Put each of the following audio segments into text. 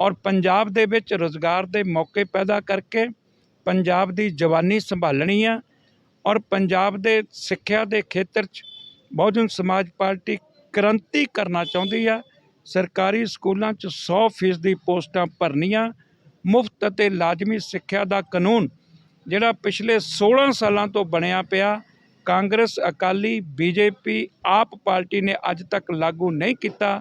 ਔਰ ਪੰਜਾਬ ਦੇ ਵਿੱਚ ਰੋਜ਼ਗਾਰ ਦੇ ਮੌਕੇ ਪੈਦਾ ਕਰਕੇ ਪੰਜਾਬ ਦੀ ਜਵਾਨੀ ਸੰਭਾਲਣੀ ਆ ਔਰ ਪੰਜਾਬ ਦੇ ਸਿੱਖਿਆ ਦੇ ਖੇਤਰ 'ਚ ਬਹੁਜਨ ਸਮਾਜ ਪਾਰਟੀ ਕ੍ਰਾਂਤੀ ਕਰਨਾ ਚਾਹੁੰਦੀ ਆ। ਸਰਕਾਰੀ ਸਕੂਲਾਂ 'ਚ 100% ਦੀ ਪੋਸਟਾਂ ਭਰਨੀਆਂ। ਮੁਫਤ ਅਤੇ ਲਾਜ਼ਮੀ ਸਿੱਖਿਆ ਦਾ ਕਾਨੂੰਨ ਜਿਹੜਾ ਪਿਛਲੇ 16 ਸਾਲਾਂ ਤੋਂ ਬਣਿਆ ਪਿਆ। ਕਾਂਗਰਸ, ਅਕਾਲੀ, ਬੀਜੇਪੀ ਆਪ ਪਾਰਟੀ ਨੇ ਅੱਜ ਤੱਕ ਲਾਗੂ ਨਹੀਂ ਕੀਤਾ।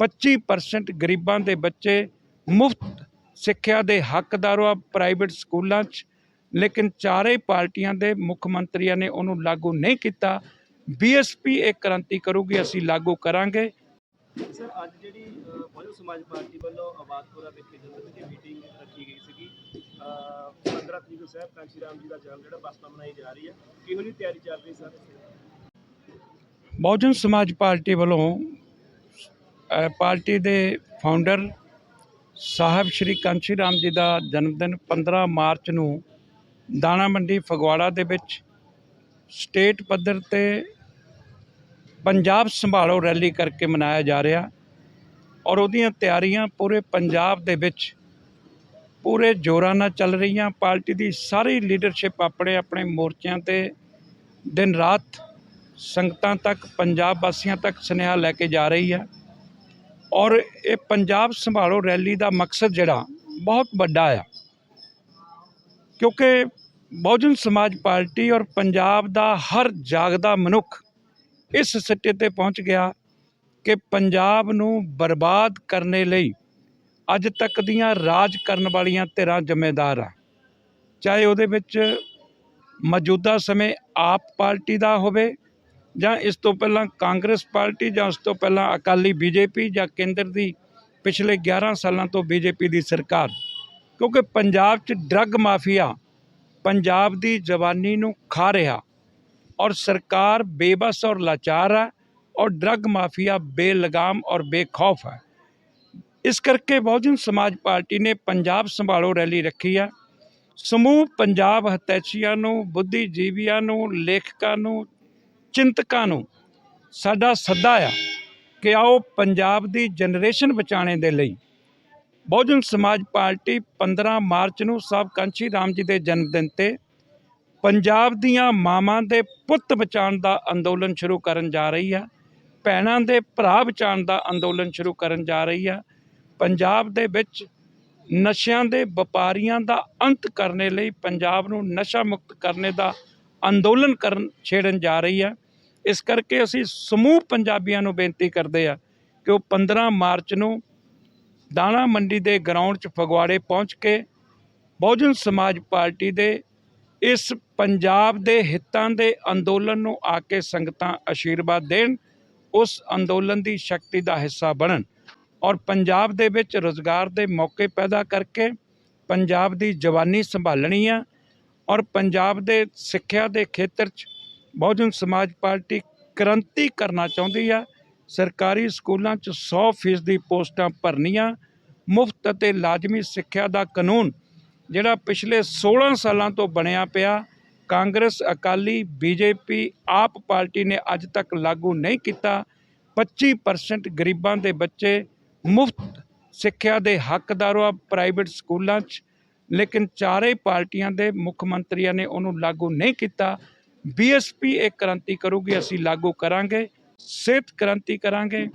25% ਗਰੀਬਾਂ ਦੇ ਬੱਚੇ ਮੁਫਤ ਸਿੱਖਿਆ ਦੇ ਹੱਕਦਾਰ ਆ ਪ੍ਰਾਈਵੇਟ ਸਕੂਲਾਂ 'ਚ ਲੇਕਿਨ ਚਾਰੇ ਪਾਰਟੀਆਂ ਦੇ ਮੁੱਖ ਮੰਤਰੀਆਂ ਨੇ ਉਹਨੂੰ ਲਾਗੂ ਨਹੀਂ ਕੀਤਾ। ਬੀਐਸਪੀ ਇਹ ਕ੍ਰਾਂਤੀ ਕਰੂਗੀ ਅਸੀਂ ਲਾਗੂ ਕਰਾਂਗੇ। ਸਰ ਅੱਜ ਜਿਹੜੀ ਬਹੁਜਨ ਸਮਾਜ ਪਾਰਟੀ ਵੱਲੋਂ ਆਬਾਦਪੁਰਾ ਵਿਖੇ ਜਨਰਲ ਦੀ ਮੀਟਿੰਗ ਰੱਖੀ ਗਈ ਸੀਗੀ ਅ, 15 ਤਰੀਕ ਨੂੰ ਸਾਹਿਬ ਕਾਂਸ਼ੀ ਰਾਮ ਜੀ ਦਾ ਜਨਮ ਜਿਹੜਾ ਬਸਪਾ ਮਨਾਈ ਜਾ ਰਹੀ ਹੈ। ਕਿਹੋ ਜਿਹੀ ਤਿਆਰੀ ਚੱਲ ਰਹੀ ਸਰ? ਬਹੁਜਨ ਸਮਾਜ ਪਾਰਟੀ ਵੱਲੋਂ ਪਾਰਟੀ ਦੇ ਫਾਊਂਡਰ ਸਾਹਿਬ ਸ਼੍ਰੀ ਕਾਂਸ਼ੀ ਰਾਮ ਜੀ ਦਾ ਜਨਮ ਦਿਨ 15 ਮਾਰਚ ਨੂੰ ਦਾਣਾ ਮੰਡੀ ਫਗਵਾੜਾ ਦੇ ਵਿੱਚ ਸਟੇਟ ਪੱਧਰ ਤੇ ਪੰਜਾਬ ਸੰਭਾਲੋ ਰੈਲੀ ਕਰਕੇ ਮਨਾਇਆ ਜਾ ਰਿਹਾ ਔਰ ਉਹਦੀਆਂ ਤਿਆਰੀਆਂ ਪੂਰੇ ਪੰਜਾਬ ਦੇ ਵਿੱਚ ਪੂਰੇ ਜ਼ੋਰਾਂ ਨਾਲ ਚੱਲ ਰਹੀਆਂ। ਪਾਰਟੀ ਦੀ ਸਾਰੀ ਲੀਡਰਸ਼ਿਪ ਆਪਣੇ ਆਪਣੇ ਮੋਰਚਿਆਂ ਤੇ ਦਿਨ ਰਾਤ ਸੰਗਤਾਂ ਤੱਕ, ਪੰਜਾਬ ਵਾਸੀਆਂ ਤੱਕ ਸੁਨੇਹਾ ਲੈ ਕੇ ਜਾ ਰਹੀ ਹੈ। ਔਰ ਇਹ ਪੰਜਾਬ ਸੰਭਾਲੋ ਰੈਲੀ ਦਾ ਮਕਸਦ ਜਿਹੜਾ ਬਹੁਤ ਵੱਡਾ ਆ। ਕਿਉਂਕਿ ਬਹੁਜਨ ਸਮਾਜ ਪਾਰਟੀ ਔਰ ਪੰਜਾਬ ਦਾ ਹਰ ਜਾਗਦਾ ਮਨੁੱਖ ਇਸ ਸਿੱਟੇ ਤੇ ਪਹੁੰਚ ਗਿਆ ਕਿ ਪੰਜਾਬ ਨੂੰ ਬਰਬਾਦ ਕਰਨੇ ਲਈ ਅੱਜ ਤੱਕ ਦੀਆਂ ਰਾਜ ਕਰਨ ਵਾਲੀਆਂ ਧਿਰਾਂ ਜ਼ਿੰਮੇਦਾਰ ਆ। ਚਾਹੇ ਉਹਦੇ ਵਿੱਚ ਮੌਜੂਦਾ ਸਮੇਂ ਆਪ ਪਾਰਟੀ ਦਾ ਹੋਵੇ ਜਾਂ ਇਸ ਤੋਂ ਪਹਿਲਾਂ ਕਾਂਗਰਸ ਪਾਰਟੀ ਜਾਂ ਉਸ ਤੋਂ ਪਹਿਲਾਂ ਅਕਾਲੀ ਬੀਜੇਪੀ ਜਾਂ ਕੇਂਦਰ ਦੀ ਪਿਛਲੇ 11 ਸਾਲਾਂ ਤੋਂ ਬੀਜੇਪੀ ਦੀ ਸਰਕਾਰ। ਕਿਉਂਕਿ ਪੰਜਾਬ 'ਚ ਡਰੱਗ ਮਾਫੀਆ ਪੰਜਾਬ ਦੀ ਜਵਾਨੀ ਨੂੰ ਖਾ ਰਿਹਾ ਔਰ ਸਰਕਾਰ ਬੇਬਸ ਔਰ ਲਾਚਾਰ ਹੈ ਔਰ ਡਰੱਗ ਮਾਫੀਆ ਬੇਲਗਾਮ ਔਰ ਬੇਖੌਫ ਹੈ। ਇਸ ਕਰਕੇ ਬਹੁਜਨ ਸਮਾਜ ਪਾਰਟੀ ਨੇ ਪੰਜਾਬ ਸੰਭਾਲੋ ਰੈਲੀ ਰੱਖੀ ਹੈ। ਸਮੂਹ ਪੰਜਾਬ ਹਤੈਸ਼ੀਆਂ ਨੂੰ, ਬੁੱਧੀਜੀਵੀਆਂ ਨੂੰ, ਲੇਖਕਾਂ ਨੂੰ ਚਿੰਤਕਾਂ ਨੂੰ ਸਾਡਾ ਸੱਦਾ ਆ ਕਿ ਆਓ ਪੰਜਾਬ ਦੀ ਜਨਰੇਸ਼ਨ ਬਚਾਉਣ ਦੇ ਲਈ ਬਹੁਜਨ ਸਮਾਜ ਪਾਰਟੀ 15 ਮਾਰਚ ਨੂੰ ਸਾਹਿਬ ਕਾਂਚੀ ਰਾਮ ਜੀ ਦੇ ਜਨਮ ਦਿਨ ਤੇ ਪੰਜਾਬ ਦੀਆਂ ਮਾਵਾਂ ਦੇ ਪੁੱਤ ਬਚਾਉਣ ਦਾ ਅੰਦੋਲਨ ਸ਼ੁਰੂ ਕਰਨ ਜਾ ਰਹੀ ਆ, ਭੈਣਾਂ ਦੇ ਭਰਾ ਬਚਾਉਣ ਦਾ ਅੰਦੋਲਨ ਸ਼ੁਰੂ ਕਰਨ ਜਾ ਰਹੀ ਆ, ਪੰਜਾਬ ਦੇ ਵਿੱਚ ਨਸ਼ਿਆਂ ਦੇ ਵਪਾਰੀਆਂ ਦਾ ਅੰਤ ਕਰਨੇ ਲਈ ਪੰਜਾਬ ਨੂੰ ਨਸ਼ਾ ਮੁਕਤ ਕਰਨੇ ਦਾ ਅੰਦੋਲਨ ਕਰਨ ਛੇੜਨ ਜਾ ਰਹੀ ਹੈ ਇਸ ਕਰਕੇ ਅਸੀਂ ਸਮੂਹ ਪੰਜਾਬੀਆਂ ਨੂੰ ਬੇਨਤੀ ਕਰਦੇ ਆ ਕਿ ਉਹ 15 ਮਾਰਚ ਨੂੰ ਦਾਣਾ ਮੰਡੀ ਦੇ ਗਰਾਊਂਡ 'ਚ ਫਗਵਾੜੇ ਪਹੁੰਚ ਕੇ ਬਹੁਜਨ ਸਮਾਜ ਪਾਰਟੀ ਦੇ ਇਸ ਪੰਜਾਬ ਦੇ ਹਿੱਤਾਂ ਦੇ ਅੰਦੋਲਨ ਨੂੰ ਆ ਕੇ ਸੰਗਤਾਂ ਆਸ਼ੀਰਵਾਦ ਦੇਣ, ਉਸ ਅੰਦੋਲਨ ਦੀ ਸ਼ਕਤੀ ਦਾ ਹਿੱਸਾ ਬਣਨ ਔਰ ਪੰਜਾਬ ਦੇ ਵਿੱਚ ਰੋਜ਼ਗਾਰ ਦੇ ਮੌਕੇ ਪੈਦਾ ਕਰਕੇ ਪੰਜਾਬ ਦੀ ਜਵਾਨੀ ਸੰਭਾਲਣੀ ਆ ਔਰ ਪੰਜਾਬ ਦੇ ਸਿੱਖਿਆ ਦੇ ਖੇਤਰ 'ਚ ਬਹੁਜਨ ਸਮਾਜ ਪਾਰਟੀ ਕ੍ਰਾਂਤੀ ਕਰਨਾ ਚਾਹੁੰਦੀ ਆ। ਸਰਕਾਰੀ ਸਕੂਲਾਂ 'ਚ 100% ਦੀ ਪੋਸਟਾਂ ਭਰਨੀਆਂ। ਮੁਫਤ ਅਤੇ ਲਾਜ਼ਮੀ ਸਿੱਖਿਆ ਦਾ ਕਾਨੂੰਨ, ਜਿਹੜਾ ਪਿਛਲੇ 16 ਸਾਲਾਂ ਤੋਂ ਬਣਿਆ ਪਿਆ। ਕਾਂਗਰਸ, ਅਕਾਲੀ, ਬੀਜੇਪੀ, ਆਪ ਪਾਰਟੀ ਨੇ ਅੱਜ ਤੱਕ ਲਾਗੂ ਨਹੀਂ ਕੀਤਾ। 25% ਗਰੀਬਾਂ ਦੇ ਬੱਚੇ ਮੁਫਤ ਸਿੱਖਿਆ ਦੇ ਹੱਕਦਾਰ ਆ ਪ੍ਰਾਈਵੇਟ ਸਕੂਲਾਂ 'ਚ। ਲੇਕਿਨ ਚਾਰੇ ਪਾਰਟੀਆਂ ਦੇ ਮੁੱਖ ਮੰਤਰੀਆਂ ਨੇ ਉਹਨੂੰ ਲਾਗੂ ਨਹੀਂ ਕੀਤਾ। ਬੀਐਸਪੀ ਇਹ ਕ੍ਰਾਂਤੀ ਕਰੂਗੀ, ਅਸੀਂ ਲਾਗੂ ਕਰਾਂਗੇ, ਸਿਹਤ ਕ੍ਰਾਂਤੀ ਕਰਾਂਗੇ,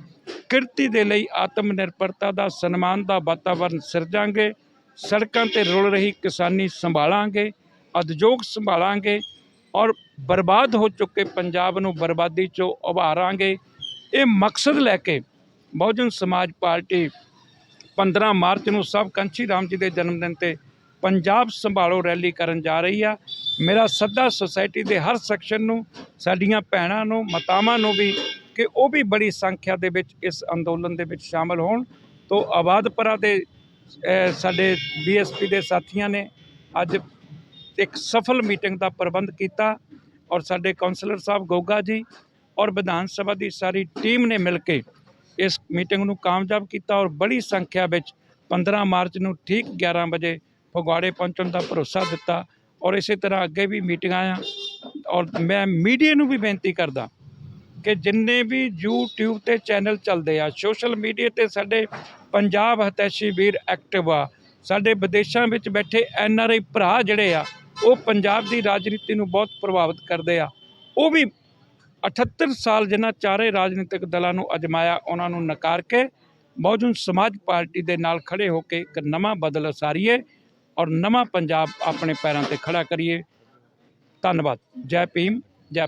ਕਿਰਤੀ ਦੇ ਲਈ ਆਤਮ ਨਿਰਭਰਤਾ ਦਾ, ਸਨਮਾਨ ਦਾ ਵਾਤਾਵਰਨ ਸਿਰਜਾਂਗੇ, ਸੜਕਾਂ ਤੇ ਰੁਲ ਰਹੀ ਕਿਸਾਨੀ ਸੰਭਾਲਾਂਗੇ, ਉਦਯੋਗ ਸੰਭਾਲਾਂਗੇ ਔਰ ਬਰਬਾਦ ਹੋ ਚੁੱਕੇ ਪੰਜਾਬ ਨੂੰ ਬਰਬਾਦੀ ਚੋਂ ਉਭਾਰਾਂਗੇ। ਇਹ ਮਕਸਦ ਲੈ ਕੇ ਬਹੁਜਨ ਸਮਾਜ ਪਾਰਟੀ 15 ਮਾਰਚ ਨੂੰ ਸਭ ਕੰਚੀ ਰਾਮ ਜੀ ਦੇ ਜਨਮ ਦਿਨ ਤੇ ਪੰਜਾਬ ਸੰਭਾਲੋ ਰੈਲੀ ਕਰਨ ਜਾ ਰਹੀ ਆ। ਮੇਰਾ ਸੱਦਾ ਸੁਸਾਇਟੀ ਦੇ ਹਰ ਸੈਕਸ਼ਨ ਨੂੰ ਸਾਡੀਆਂ ਭੈਣਾਂ ਨੂੰ ਮਾਤਾਵਾਂ ਨੂੰ ਵੀ ਕਿ ਉਹ ਵੀ ਬੜੀ ਸੰਖਿਆ ਦੇ ਵਿੱਚ ਇਸ ਅੰਦੋਲਨ ਦੇ ਵਿੱਚ ਸ਼ਾਮਲ ਹੋਣ। ਤੋਂ ਆਬਾਦਪੁਰਾ ਦੇ ਅਹ, ਸਾਡੇ ਬੀਐਸਪੀ ਦੇ ਸਾਥੀਆਂ ਨੇ ਅੱਜ ਇੱਕ ਸਫਲ ਮੀਟਿੰਗ ਦਾ ਪ੍ਰਬੰਧ ਕੀਤਾ ਔਰ ਸਾਡੇ ਕਾਉਂਸਲਰ ਸਾਹਿਬ ਗੋਗਾ ਜੀ ਔਰ ਵਿਧਾਨ ਸਭਾ ਦੀ ਸਾਰੀ ਟੀਮ ਨੇ ਮਿਲ ਕੇ ਇਸ ਮੀਟਿੰਗ ਨੂੰ ਕਾਮਯਾਬ ਕੀਤਾ ਔਰ ਬੜੀ ਸੰਖਿਆ ਵਿੱਚ 15 ਮਾਰਚ ਨੂੰ ਠੀਕ 11 ਵਜੇ ਫਗਵਾੜੇ ਪਹੁੰਚਣ ਦਾ ਭਰੋਸਾ ਦਿੱਤਾ। ਔਰ ਇਸੇ ਤਰ੍ਹਾਂ ਅੱਗੇ ਵੀ ਮੀਟਿੰਗਾਂ ਆ। ਔਰ ਮੈਂ ਮੀਡੀਆ ਨੂੰ ਵੀ ਬੇਨਤੀ ਕਰਦਾ ਕਿ ਜਿੰਨੇ ਵੀ YouTube ਤੇ ਚੈਨਲ ਚੱਲਦੇ ਆ, ਸੋਸ਼ਲ ਮੀਡੀਆ ਤੇ ਸਾਡੇ ਪੰਜਾਬ ਹਤੈਸ਼ੀ ਵੀਰ ਐਕਟਿਵ ਆ, ਸਾਡੇ ਵਿਦੇਸ਼ਾਂ ਵਿੱਚ ਬੈਠੇ ਐਨ ਆਰ ਆਈ ਭਰਾ ਜਿਹੜੇ ਆ, ਉਹ ਪੰਜਾਬ ਦੀ ਰਾਜਨੀਤੀ ਨੂੰ ਬਹੁਤ ਪ੍ਰਭਾਵਿਤ ਕਰਦੇ ਆ। ਉਹ ਵੀ 78 ਸਾਲ ਜਿਨ੍ਹਾਂ ਚਾਰੇ ਰਾਜਨੀਤਿਕ ਦਲਾਂ ਨੂੰ ਅਜਮਾਇਆ, ਉਹਨਾਂ ਨੂੰ ਨਕਾਰ ਕੇ ਬਹੁਜਨ ਸਮਾਜ ਪਾਰਟੀ ਦੇ ਨਾਲ ਖੜੇ ਹੋ ਕੇ ਇੱਕ ਨਵਾਂ ਬਦਲ ਉਸਾਰੀਏ। ਔਰ ਨਵਾਂ ਪੰਜਾਬ ਆਪਣੇ ਪੈਰਾਂ ਤੇ ਖੜ੍ਹਾ ਕਰੀਏ। ਧੰਨਵਾਦ। ਜੈ ਭੀਮ ਜੈ ਭਾਰਤ।